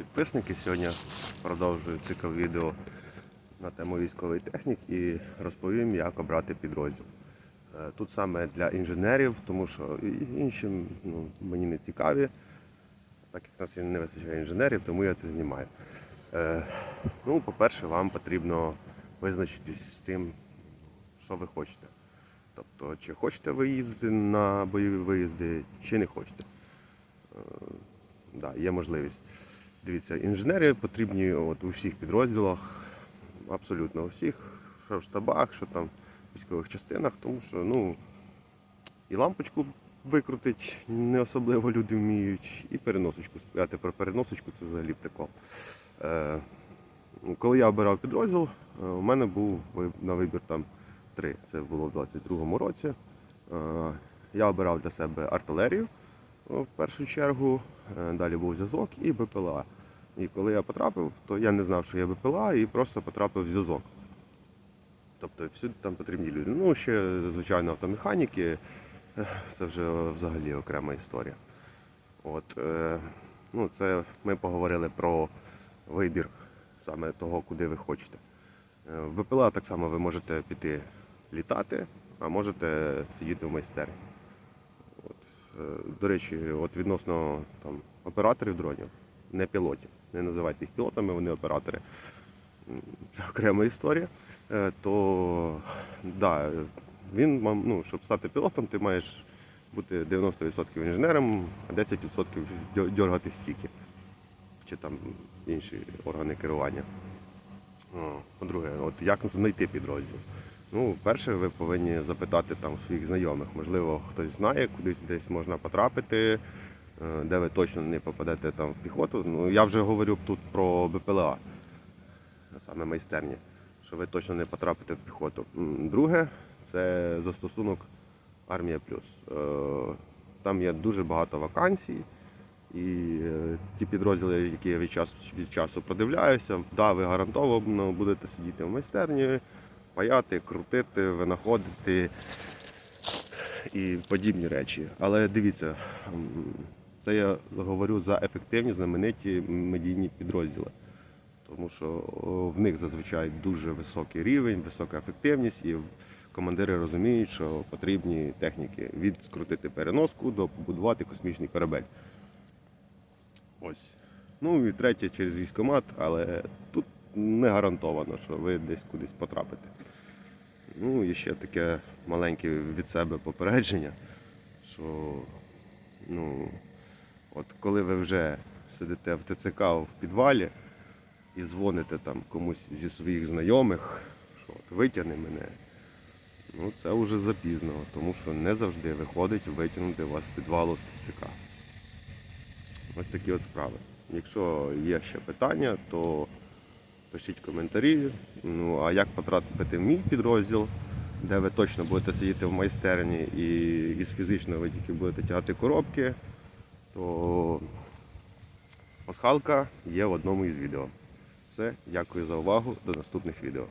підписники. Сьогодні продовжую цикл відео на тему військової техніки і розповім, як обрати підрозділ. Е, Тут саме для інженерів, тому що іншим ну, мені не цікаві, так як в нас не вистачає інженерів, тому я це знімаю. Е, Ну, по-перше, вам потрібно визначитись з тим, що ви хочете. Тобто, чи хочете ви їздити на бойові виїзди, чи не хочете. Да, є можливість. Дивіться, інженери потрібні от у всіх підрозділах, абсолютно у всіх, що в штабах, що там в військових частинах, тому що ну, і лампочку викрутить не особливо люди вміють, і переносочку сприяти про переносочку це взагалі прикол. Е, ну, коли я обирав підрозділ, е, у мене був на вибір там три. Це було в 22-му році. Е, Я обирав для себе артилерію в першу чергу, е, далі був зв'язок і БПЛА. І коли я потрапив, то я не знав, що є БПЛА, і просто потрапив в зв'язок. Тобто всюди там потрібні люди. Ну, ще, звичайно, автомеханіки, е, це вже взагалі окрема історія. От, е, ну, це ми поговорили про вибір саме того, куди ви хочете. В БПЛА так само ви можете піти літати, а можете сидіти в майстерні. Е, до речі, от відносно там, операторів дронів, не пілотів. Не називайте їх пілотами, вони оператори. Це окрема історія. Е, То да, він, ну, щоб стати пілотом, ти маєш бути 90% інженером, а 10% дьо- дьоргати стіки чи там інші органи керування. По-друге, от як знайти підрозділ? Ну, перше, ви повинні запитати там своїх знайомих. Можливо, хтось знає, кудись десь можна потрапити, е, де ви точно не попадете там в піхоту. Ну, я вже говорю тут про БПЛА, саме майстерні, що ви точно не потрапите в піхоту. Друге, це застосунок Армія Плюс. Е, Там є дуже багато вакансій. І е, ті підрозділи, які я від часу від часу продивляюся, да, ви гарантовано будете сидіти в майстерні, паяти, крутити, винаходити і подібні речі. Але дивіться, це я говорю за ефективні, знамениті медійні підрозділи. Тому що в них зазвичай дуже високий рівень, висока ефективність, і командири розуміють, що потрібні техніки від скрутити переноску до побудувати космічний корабель. Ось. Ну і третє через військомат, але тут не гарантовано, що ви десь кудись потрапите. Ну і ще таке маленьке від себе попередження, що ну, от коли ви вже сидите в ТЦК в підвалі і дзвоните там комусь зі своїх знайомих, що от витягни мене, ну це вже запізно, тому що не завжди виходить витягнути вас з підвалу з ТЦК. Ось такі от справи. Якщо є ще питання, то пишіть коментарі. Ну а як потрапити в мій підрозділ, де ви точно будете сидіти в майстерні і із фізично ви тільки будете тягати коробки, то пасхалка є в одному із відео. Все, дякую за увагу. До наступних відео.